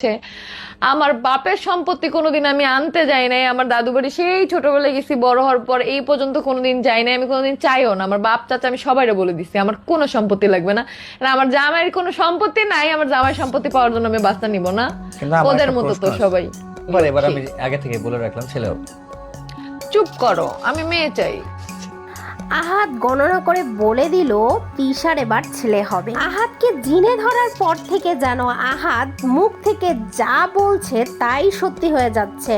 হচ্ছে। আমার বাপের সম্পত্তি কোনোদিন আমি আনতে যাই নাই। আমার দাদু বাড়ি সেই ছোটবেলায় গেছি বড় হওয়ার পর এই পর্যন্ত কোনোদিন যাই নাই। আমি কোনোদিন চাইও না। আমার বাপ চাচা আমি সবাইরে বলে দিচ্ছি আমার কোনো সম্পত্তি লাগবে না। আর আমার জামাইয়ের কোনো সম্পত্তি নাই আমার জামাই সম্পত্তি পাওয়ার জন্য আমি বাস্তা নিব না। ওদের মতো তো সবাই। এবার এবার আমি আগে থেকে বলে রাখলাম ছেলেও। চুপ করো আমি মেয়ে চাই। আহাত গণনা করে বলে দিল, তিশার এবার ছেলে হবে। আহাতকে জিনে ধরার পর থেকে যেন আহাত মুখ থেকে যা বলছে তাই সত্যি হয়ে যাচ্ছে।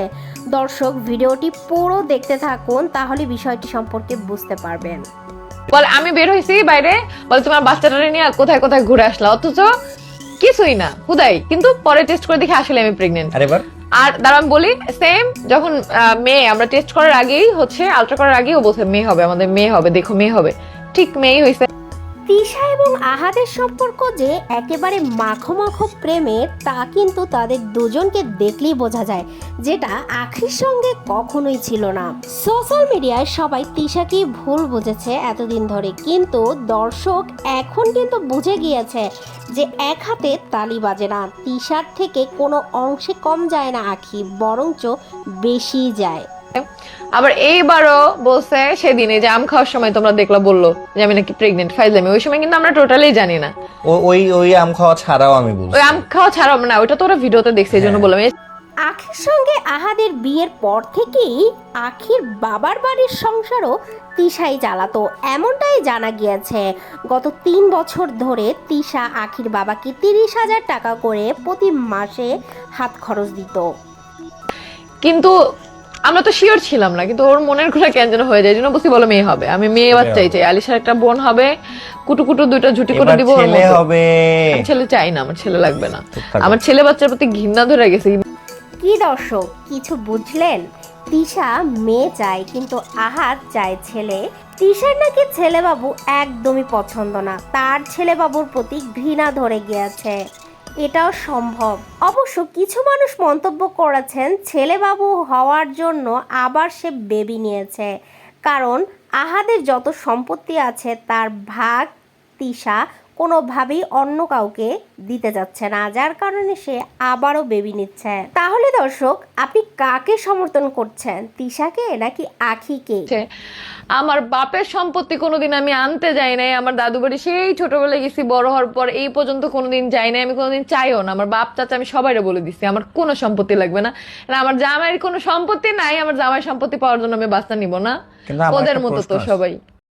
দর্শক, ভিডিওটি পুরো দেখতে থাকুন, তাহলে বিষয়টি সম্পর্কে বুঝতে পারবেন। বল, আমি বের হয়েছি বাইরে। বল, তোমার বাচ্চাটারে নিয়ে কোথায় কোথায় ঘুরে আসলা? অথচ কিছুই না হুদাই কিন্তু পরে টেস্ট করে দেখি আসলে আমি প্রেগনেন্ট আর এবার? আর দাঁড়া আমি বলি সেম যখন মেয়ে আমরা টেস্ট করার আগেই হচ্ছে আলট্রা করার আগেই ও বলছে মেয়ে হবে আমাদের মেয়ে হবে দেখো মেয়ে হবে। ঠিক মেয়েই হয়েছে তিশা এবং আহাদের সম্পর্ক যে একেবারে মাখো মাখো প্রেমের তা কিন্তু তাদের দুজনকে দেখলেই বোঝা যায়, যেটা আখির সঙ্গে কখনোই ছিল না। সোশ্যাল মিডিয়ায় সবাই তিশাকেই ভুল বুঝেছে এতদিন ধরে, কিন্তু দর্শক এখন কিন্তু বুঝে গিয়েছে যে এক হাতে তালি বাজে না, তিশার থেকে কোনো অংশে কম যায় না আখি, বরঞ্চ বেশি যায়। আবার এইবারও বলছে সেদিনে যে আম খাওয়ার সময় তোমরা দেখলা বলল যে আমি নাকি প্রেগনেন্ট ফাইজলামি। ওই সময় কিন্তু আমরা টোটালি জানি না। ওই ওই আম খাওয়া ছাড়াও আমি বলছি। ওই আম খাওয়া ছাড়াও না ওইটা তো ওরা ভিডিওতে দেখছে এই জন্য হ্যাঁ। বললাম। আখির সঙ্গে আহাদের বিয়ের পর থেকেই আখির বাবার বাড়ির সংসারও তিশাই চালাতো এমনটাই জানা গিয়েছে। গত তিন বছর ধরে তিশা আখির বাবাকে তিরিশ হাজার টাকা করে প্রতি মাসে হাত খরচ দিত। কিন্তু আমরা তো শিওর ছিলাম না কিন্তু ওর মনের ঘোরা কেন যেন হয়ে যায় জন্য বলছি বলো মেয়ে হবে। আমি মেয়ে বাচ্চাই চাই আলিশার একটা বোন হবে কুটু কুটু দুইটা ঝুটি করে দিব ছেলে হবে। ছেলে চাই না আমার ছেলে লাগবে না। আমার ছেলে বাচ্চার প্রতি ঘৃণা ধরে গেছে। কি দর্শক কিছু বুঝলেন? তিশা মেয়ে চায় কিন্তু আহাত চায় ছেলে। তিশার নাকি ছেলেবাবু একদমই পছন্দ না তার ছেলেবাবুর প্রতি ঘৃণা ধরে গিয়েছে। এটাও সম্ভব। অবশ্য কিছু মানুষ মন্তব্য করেছেন, ছেলেবাবু হওয়ার জন্য আবার সে বেবি নিয়েছে। কারণ আহাদের যত সম্পত্তি আছে, তার ভাগ তিশা কোনোভাবেই অন্য কাউকে দিতে যাচ্ছে না যার কারণে সে আবারও বেবি নিচ্ছে। তাহলে দর্শক আপনি কাকে সমর্থন করছেন? তিশাকে নাকি আখিকে? আমার বাপের সম্পত্তি কোনোদিন আমি আনতে যাই নাই। আমার দাদু বাড়ি সেই ছোটবেলায় গেছি বড় হওয়ার পর এই পর্যন্ত কোনোদিন যাই নাই। আমি কোনোদিন চাইও না। আমার বাপ চাচা আমি সবাইরে বলে দিচ্ছি আমার কোনো সম্পত্তি লাগবে না। আর আমার জামাইয়ের কোনো সম্পত্তি নাই আমার জামাই সম্পত্তি পাওয়ার জন্য আমি বাস্তা নিব না। ওদের মতো তো সবাই।